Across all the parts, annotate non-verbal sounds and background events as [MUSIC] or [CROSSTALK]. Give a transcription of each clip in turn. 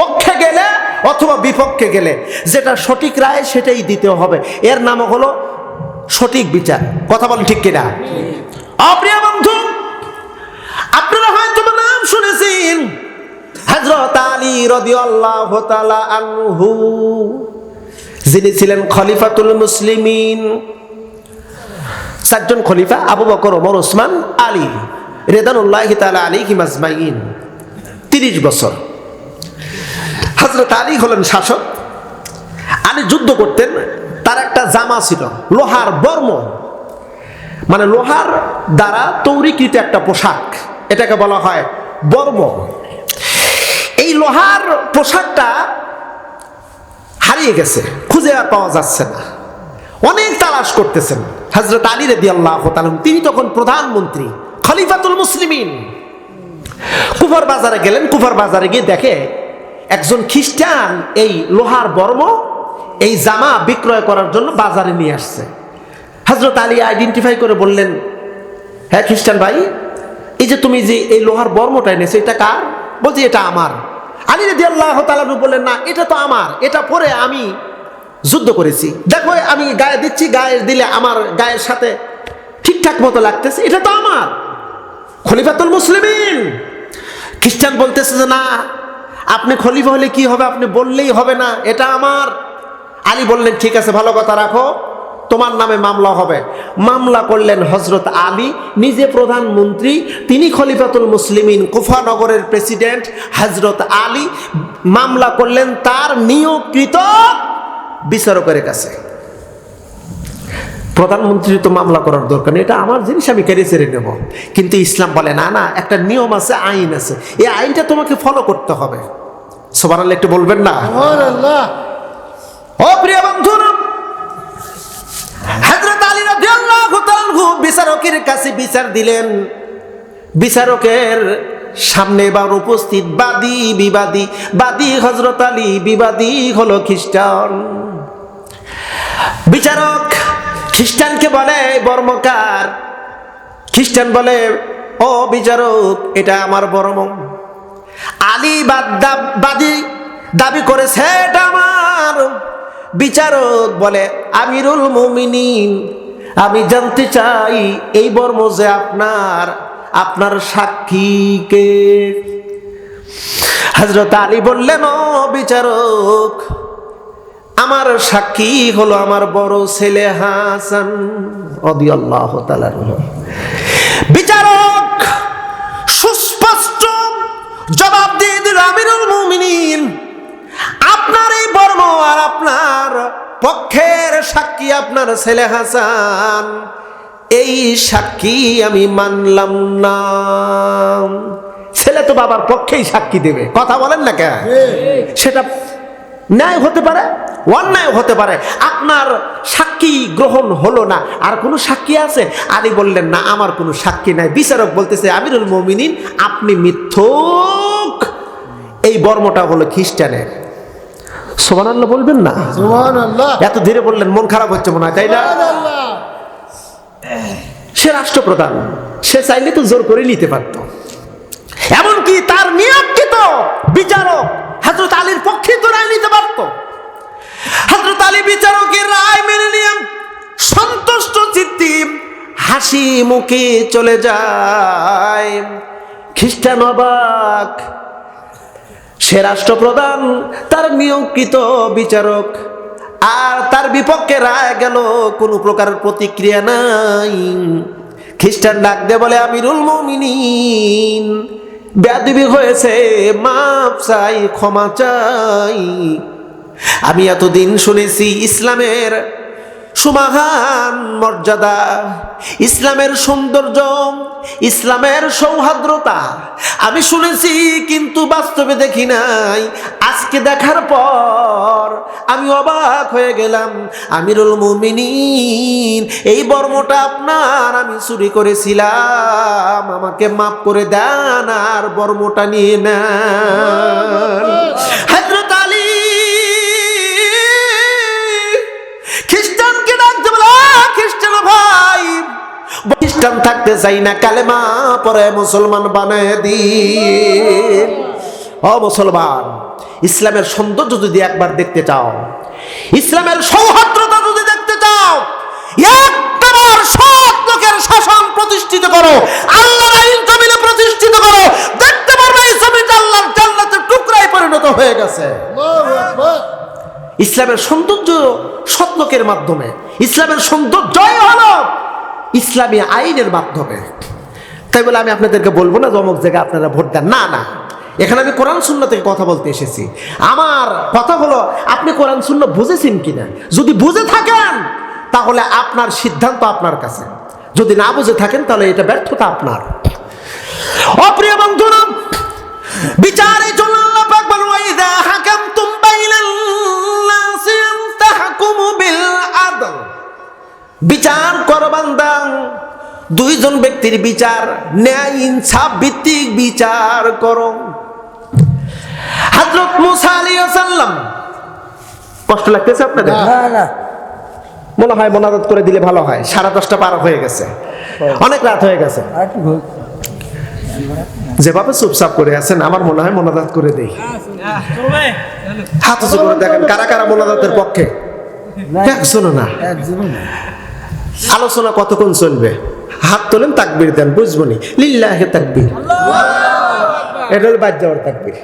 পক্ষে গেলে অথবা বিপক্ষে গেলে যেটা সঠিক রায় সেটাই দিতে হবে। এর নাম হলো সঠিক বিচার। কথা বলেন ঠিক কিনা? অপ্রিয় বন্ধু আপনারা হয়তো নাম শুনেছেন হজরত আলী রাদিয়াল্লাহু তাআলা আনহু যিনি ছিলেন খলিফাতুল মুসলিমিন। চারজন খলিফা আবু বকর ওমর ওসমান আলী রেদানুল্লাহ তাআলা আলাইহি মাজমাইন তিরিশ বছর। হজরত আলী হলেন শাসক। আলী যুদ্ধ করতেন, তার একটা জামা ছিল, লোহার বর্ম। মানে লোহার দ্বারা তৈরিকৃত একটা পোশাক, এটাকে বলা হয় বর্ম। এই লোহার পোশাকটা হারিয়ে গেছে, খুঁজে আর পাওয়া যাচ্ছে না। অনেক তালাশ করতেছেন হজরত আলী রেদি আল্লাহ তিনি তখন প্রধানমন্ত্রী, খলিফাতুল মুসলিমিন। কুফার বাজারে গেলেন, কুফার বাজারে গিয়ে দেখে একজন খ্রিস্টান এই লোহার বর্ম, এই জামা বিক্রয় করার জন্য বাজারে নিয়ে আসছে। হজরত আলী আইডেন্টিফাই করে বললেন হ্যাঁ খ্রিস্টান ভাই, এই যে তুমি যে এই লোহার বর্মটা এনেছো, এটা কার? বলছি, এটা আমার। আলী রেদি আল্লাহ তালানু বললেন, না, এটা তো আমার। এটা পরে আমি যুদ্ধ করেছি। দেখো, আমি গায়ে দিচ্ছি, গায়ে দিলে আমার গায়ের সাথে ঠিকঠাক মতো লাগতেছে, এটা তো আমার। খলিফাতুল মুসলিমিন। খ্রিস্টান বলতেছে যে, না আপনি খলিফা হলে কি হবে? আপনি বললেই হবে না। এটা আমার। আলী বললেন, ঠিক আছে, ভালো কথা রাখো। তোমার নামে মামলা হবে। মামলা করলেন হজরত আলী, নিজে প্রধানমন্ত্রী তিনি খলিফাতুল মুসলিমিন, কুফানগরের প্রেসিডেন্ট হজরত আলী। মামলা করলেন তার নিয়োগকৃত বিচারকের কাছে। প্রধানমন্ত্রী তো মামলা করার দরকার নেই, এটা আমার জিনিস, আমি কেড়ে চেড়ে নেব। কিন্তু ইসলাম বলে, না না, একটা নিয়ম আছে, আইন আছে। এই আইনটা তোমাকে ফলো করতে হবে। সবার আল্লাহ একটু বলবেন না? ও প্রিয় বন্ধুরা বিচারকের কাছে বিচার দিলেন। বিচারকের সামনে এবার উপস্থিত বাদী, বিবাদী, বাদী হযরত আলী, বিবাদী হলো খ্রিস্টান। বিচারক খ্রিস্টানকে বলে বর্মকার। খ্রিস্টান বলে, ও বিচারক, এটা আমার বর্ম। আলী বাদ দাবি করেছে, এটা আমার। বিচারক বলে, আমিরুল মুমিনিন, আমি জানতে চাই, এই বর্ম যে আপনার আপনার সাক্ষীকে হজরত আলী বললেন, ও বিচারক আমার সাক্ষী হলো আমার বড় ছেলে হাসান অদিয়াল্লাহ তালার বিচারক সুস্পষ্ট জবাব দিয়ে দিল আমিরুল মুমিনিন আপনার এই বর্ম আর আপনার পক্ষের সাক্ষী আপনার ছেলে হাসান এই সাক্ষী আমি মানলাম না। ছেলে তো বাবার পক্ষেই সাক্ষী দেবে কথা বলেন না কেন? সেটা ন্যায় হতে পারে অন্যায় হতে পারে আপনার সাক্ষী গ্রহণ হলো না। আর কোনো সাক্ষী আছে? আলী বললেন না আমার কোনো সাক্ষী নাই। বিচারক বলতেছে আমিরুল মমিনিন আপনি মিথ্যুক। এই বর্মটা হলো খ্রিস্টানের। সোমানাল্লাহ বলবেন না? এত ধীরে বললেন মন খারাপ হচ্ছে মনে হয় তাই না? সে রাষ্ট্রপ্রধান সে চাইলে তো জোর করে নিতে পারত। এমনকি তার নিয়োগকৃত বিচারক হজরত আলীর পক্ষে তো হজরত আলী বিচারকের রায় মেনে নিয়ে সন্তুষ্ট চিত্তি হাসি মুখে চলে যায়। খ্রিস্টান অবাক। সে রাষ্ট্রপ্রধান, তার নিয়োগকৃত বিচারক, আর তার বিপক্ষে রায় গেল, কোনো প্রকার প্রতিক্রিয়া নাই। খ্রিস্টান ডাক দে বলে, আমিরুল মমিনিন ব্যাধবি হয়েছে, মাপ চাই, ক্ষমা চাই। আমি এতদিন শুনেছি ইসলামের সুমাহান মর্যাদা ইসলামের সৌন্দর্য ইসলামের সৌহার্দ্রতা। আমি শুনেছি কিন্তু বাস্তবে দেখি নাই। আজকে দেখার পর আমি অবাক হয়ে গেলাম। আমিরুল মুমিনিন এই বর্মটা আপনার আমি চুরি করেছিলাম। আমাকে মাফ করে দেন আর বর্মটা নিয়ে নেন। হযরত থাকতে চাই না কালেমা পরে মুসলমান বানায় দিন ও মুসলমান ইসলামের সৌন্দর্য যদি একবার দেখতে চাও ইসলামের সৌহার্দ্যতা যদি দেখতে চাও একবার সৎ লোকের শাসন প্রতিষ্ঠিত করো আল্লাহর আইন জমিনে প্রতিষ্ঠিত করো দেখতে পারবে এই জমিটা আল্লাহর জান্নাতের টুকরায় পরিণত হয়ে গেছে। ইসলামের সৌন্দর্য সৎলোকের মাধ্যমে ইসলামের সৌন্দর্যই হলো ইসলামী আইনের মাধ্যমে। তাই বলে আমি আপনাদেরকে বলব না যে অমুক জায়গায় আপনারা ভোট দেন। না না। এখানে আমি কোরআন শূন্য থেকে কথা বলতে এসেছি। আমার কথা হলো, আপনি কোরআন শূন্য বুঝেছেন কিনা? যদি বুঝে থাকেন, তাহলে আপনার সিদ্ধান্ত আপনার কাছে। যদি না বুঝে থাকেন, তাহলে এটা ব্যর্থতা আপনার। অপ্রিয় বন্ধুরা, বিচারে জন্য দুইজন ব্যক্তির বিচার ন্যায় ইনসাফ ভিত্তিক বিচার করো। হযরত মুসা আলাইহিস সালাম কষ্ট লাগতেছে আপনাদের? না না। মনে হয় মোনাজাত করে দিলে ভালো হয়। সাড়ে দশটা পার হয়ে গেছে। অনেক রাত হয়ে গেছে। যেভাবে চুপচাপ করে আছেন আমার মনে হয় মোনাজাত করে দেই। হাত উঁচু করে দেখেন কারা কারা মোনাজাতের পক্ষে? একজনও না। আলোচনা কতক্ষণ চলবে? হাত তোলেন, তাকবির দেন, বুঝব নি। লিল্লাহে তাকবির। এটা হলো তাকবির।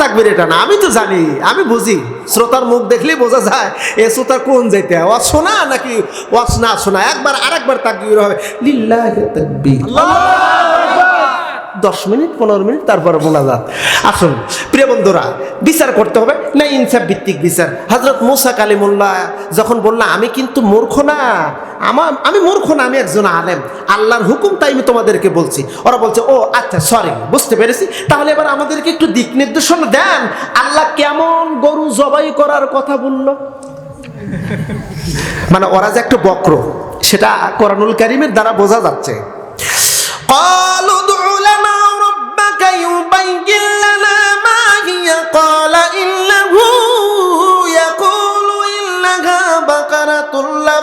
তাকবির এটা না, আমি তো জানি, আমি বুঝি। শ্রোতার মুখ বোঝা যায়, এ শ্রোতা কোন যেতে নাকি শোনা একবার আরেকবার তাকবির হবে, লিল্লাহে তাকবির। দশ মিনিট, পনেরো মিনিট, তারপরে মোনাজাত। আসুন, প্রিয় বন্ধুরা, বিচার করতে হবে, না ইনসাফ ভিত্তিক বিচার। হজরত মুসা কালিমুল্লাহ যখন বললা আমি কিন্তু মূর্খ না। আমার আমি মূর্খ না আমি একজন আলেম আল্লাহর হুকুম তাই আমি তোমাদেরকে বলছি ওরা বলছে ও আচ্ছা সরি বুঝতে পেরেছি তাহলে এবার আমাদেরকে একটু দিক নির্দেশনা দেন আল্লাহ কেমন গরু জবাই করার কথা বললো [LAUGHS] মানে ওরা যে একটু বক্র সেটা কোরআনুল কারিমের দ্বারা বোঝা যাচ্ছে قالوا ادع لنا ربك يبين لنا ما هي قال إنه يقول إنها بقرة لا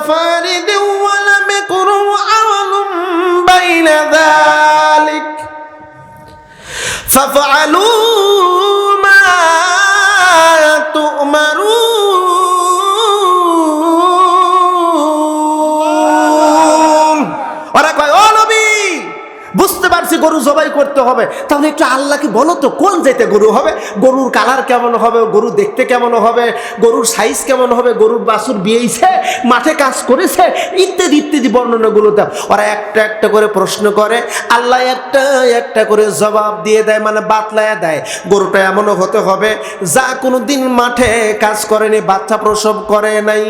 পারছি গরু জবাই করতে হবে, তাহলে একটু আল্লাহকে বলো তো, কোন যেতে গরু হবে? গরুর কালার কেমন হবে? গরু দেখতে কেমন হবে? গরুর সাইজ কেমন হবে? গরুর বাছুর বিয়েছে মাঠে কাজ করেছে? ইত্যাদি ইত্যাদি বর্ণনাগুলো দাও। ওরা একটা একটা করে প্রশ্ন করে, আল্লাহ একটা একটা করে জবাব দিয়ে দেয় মানে বাতলায়া দেয়। গরুটা এমনও হতে হবে, যা কোনো দিন মাঠে কাজ করেনি, বাচ্চা প্রসব করে নাই।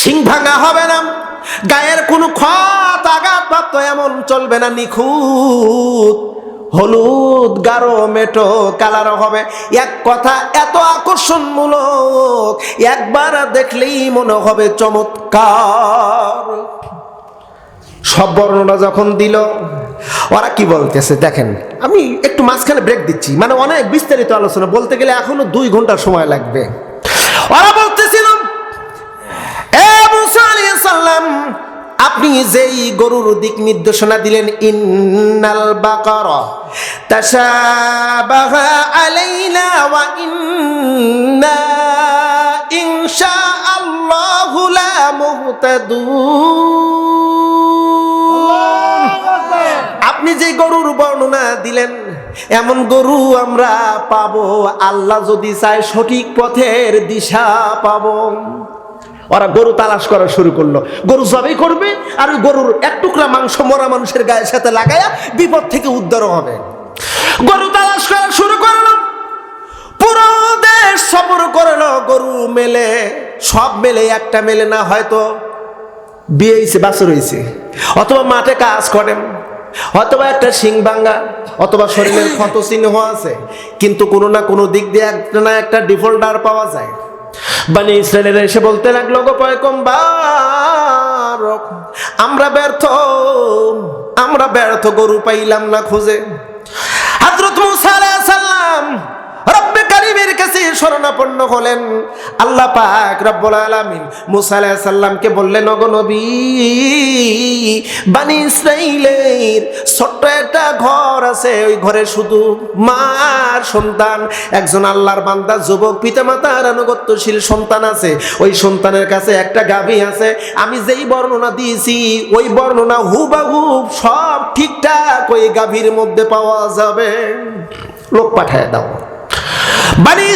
সিং ভাঙা হবে না। গায়ের কোনো ক্ষত আঘাত এমন চলবে না, নিখুঁত। হলুদ, গাঢ়, মেটো কালার হবে। এক কথা এত আকর্ষণমূলক, একবার দেখলেই মনে হবে চমৎকার। সব বর্ণনা যখন দিল, ওরা কি বলতেছে দেখেন, আমি একটু মাঝখানে ব্রেক দিচ্ছি। মানে অনেক বিস্তারিত আলোচনা, বলতে গেলে এখনও দুই ঘণ্টা সময় লাগবে। ওরা বলতেছিল, এ সালাম আপনি যেই গরুর দিক নির্দেশনা দিলেন, ইন্নাল বাকারা তাশাবাহা আলাইনা ওয়া ইন্না ইনশাআল্লাহু লা মুহতাদুন আপনি যে গরুর বর্ণনা দিলেন, এমন গরু আমরা পাবো, আল্লাহ যদি চায় সঠিক পথের দিশা পাবো। ওরা গরু তালাশ করা শুরু করল। গরু জবাই করবে আর ওই গরুর এক টুকরা মাংস মরা মানুষের গায়ের সাথে লাগায়া বিপদ থেকে উদ্ধার হবে। গরু তালাশ করা শুরু করল। পুরো দেশ সফর করল, গরু মেলে, সব মেলে, একটা মেলে না হয়তো। বিয়ে হয়েছে বাছর হয়েছে অথবা মাঠে কাজ করেন, অথবা একটা শিং ভাঙ্গা, অথবা শরীরের ক্ষত চিহ্ন আছে। কিন্তু কোনো না কোনো দিক দিয়ে একটা না একটা ডিফল্টার পাওয়া যায়। বানি ইসরায়েলের এসে বলতে লাগল, গো পয়কম্বার আমরা ব্যর্থ আমরা ব্যর্থ গরু পাইলাম না খুঁজে। হাজরত মুসা আলাইহিস সালাম কাছে শরণাপন্ন হলেন। আল্লাহ পাক রব্বুল আলামিন মুসা আলাইহিস সালামকে বললেন, ওগো নবী, বানি ইসরাইলের ছোট্ট একটা ঘর আছে, ওই ঘরে শুধু মার সন্তান, একজন আল্লাহর বান্দা, যুবক, পিতামাতার আনুগত্যশীল সন্তান আছে, ওই সন্তানের কাছে একটা গাভী আছে, আমি যেই বর্ণনা দিয়েছি, ওই বর্ণনা হুবাহু সব ঠিকঠাক ওই গাভীর মধ্যে পাওয়া যাবে। লোক পাঠায় দাও। বানি